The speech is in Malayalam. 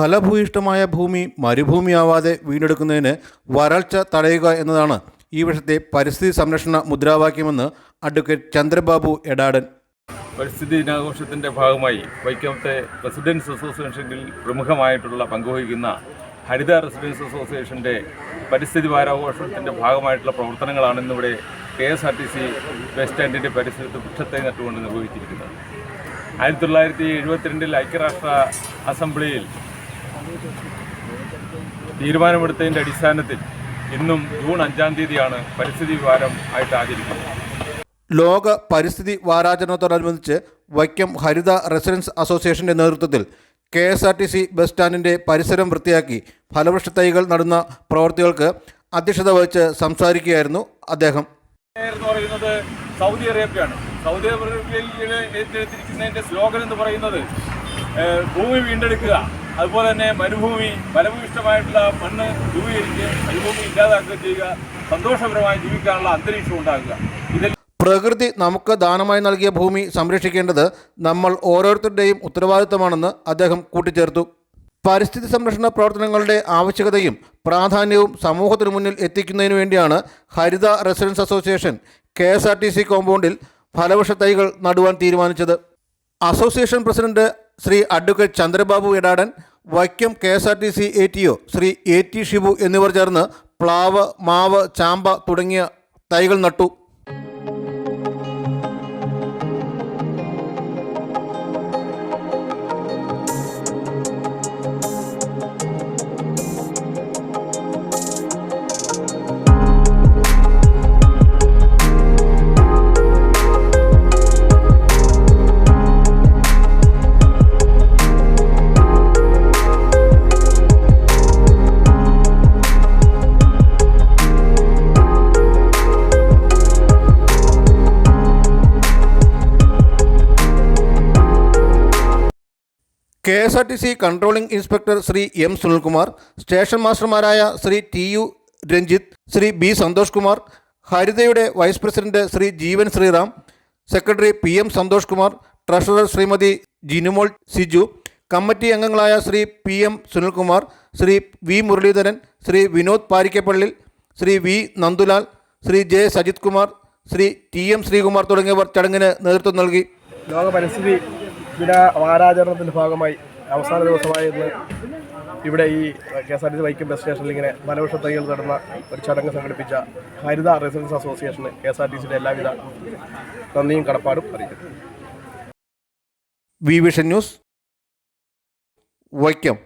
ഫലഭൂയിഷ്ടമായ ഭൂമി മരുഭൂമിയാവാതെ വീണ്ടെടുക്കുന്നതിന് വരൾച്ച തടയുക എന്നതാണ് ഈ വർഷത്തെ പരിസ്ഥിതി സംരക്ഷണ മുദ്രാവാക്യമെന്ന് അഡ്വക്കേറ്റ് ചന്ദ്രബാബു എടാടൻ. പരിസ്ഥിതി ദിനാഘോഷത്തിന്റെ ഭാഗമായി വൈക്കത്തെ റെസിഡൻസ് അസോസിയേഷനിൽ പ്രമുഖമായിട്ടുള്ള പങ്കുവഹിക്കുന്ന ഹരിത റെസിഡൻസ് അസോസിയേഷന്റെ പരിസ്ഥിതി വാരാഘോഷത്തിന്റെ ഭാഗമായിട്ടുള്ള പ്രവർത്തനങ്ങളാണ് ഇന്നിവിടെ K S R T C bus സ്റ്റാൻഡിന്റെ പരിസരത്ത് വൃക്ഷത്തെ നട്ടുകൊണ്ട് നിർവഹിച്ചിരിക്കുന്നത്. ആയിരത്തി തൊള്ളായിരത്തി എഴുപത്തിരണ്ടിൽ ഐക്യരാഷ്ട്ര അസംബ്ലിയിൽ തീരുമാനമെടുത്തതിന്റെ അടിസ്ഥാനത്തിൽ ഇന്നും ജൂൺ അഞ്ചാം തീയതിയാണ് പരിസ്ഥിതി വാരം ആയിട്ട് ആചരിക്കുന്നത്. ലോക പരിസ്ഥിതി വാരാചരണത്തോടനുബന്ധിച്ച് വൈക്കം ഹരിത റെസിഡൻസ് അസോസിയേഷന്റെ നേതൃത്വത്തിൽ K S R T C bus സ്റ്റാൻഡിന്റെ പരിസരം വൃത്തിയാക്കി ഫലവൃക്ഷ തൈകൾ നടുന്ന പ്രവർത്തികൾക്ക് അധ്യക്ഷത വഹിച്ച് സംസാരിക്കുകയായിരുന്നു അദ്ദേഹം. എന്ന് പറയുന്നത് സൗദി അറേബ്യയാണ്. സൗദി അറേബ്യയിൽ ഏറ്റെടുത്തിരിക്കുന്നതിന്റെ സ്ലോഗൻ എന്ന് പറയുന്നത് ഭൂമി വീണ്ടെടുക്കുക. അതുപോലെ തന്നെ മരുഭൂമി ഫലഭൂയിഷ്ടമായിട്ടുള്ള മണ്ണ് രൂപീകരിച്ച് മരുഭൂമി ഇല്ലാതാക്കുകയും ചെയ്യുക സന്തോഷപരമായി ജീവിക്കാനുള്ള അന്തരീക്ഷം ഉണ്ടാക്കുക. ഇതിൽ പ്രകൃതി നമുക്ക് ദാനമായി നൽകിയ ഭൂമി സംരക്ഷിക്കേണ്ടത് നമ്മൾ ഓരോരുത്തരുടെയും ഉത്തരവാദിത്തമാണെന്ന് അദ്ദേഹം കൂട്ടിച്ചേർത്തു. പരിസ്ഥിതി സംരക്ഷണ പ്രവർത്തനങ്ങളുടെ ആവശ്യകതയും പ്രാധാന്യവും സമൂഹത്തിനു മുന്നിൽ എത്തിക്കുന്നതിനു വേണ്ടിയാണ് Haritha residence association K S R T C കോമ്പൗണ്ടിൽ ഫലവൃക്ഷ തൈകൾ നടുവാൻ തീരുമാനിച്ചത്. Association president Shri advocate Chandrababu Edatan Vaikom K S R T C A T O Shri A T Shibu എന്നിവർ ചേർന്ന് പ്ലാവ് മാവ് ചാമ്പ തുടങ്ങിയ തൈകൾ നട്ടു. K S R T C controlling inspector Shri M Sunilkumar station മാസ്റ്റർമാരായ Shri T U Ranjith Shri B Santhosh Kumar ഹരിതയുടെ vice president Shri Jeevan Sreeram secretary P M Santhosh Kumar treasurer Shrimati Jinumol Siju committee അംഗങ്ങളായ Shri P M Sunilkumar Shri V Muralidharan Shri Vinod Parikkappallil Shri V Nandulal Shri J Sajith Kumar Shri T M Sreekumar തുടങ്ങിയവർ ചടങ്ങിന് നേതൃത്വം നൽകി. ലോക പരിസ്ഥിതി ദിന വാരാചരണത്തിന്റെ ഭാഗമായി അവസാന ദിവസമായ ഇന്ന് ഇവിടെ ഈ K S R T C Vaikom bus സ്റ്റേഷനിൽ ഇങ്ങനെ വനവൃക്ഷ തൈകൾ നടന്ന ഒരു ചടങ്ങ് സംഘടിപ്പിച്ച ഹരിത റെസിഡൻസ് അസോസിയേഷന് കെ എസ് ആർ ടി സിയുടെ എല്ലാവിധ നന്ദിയും കടപ്പാടും അറിയിക്കുന്നു. V vision news Vaikom.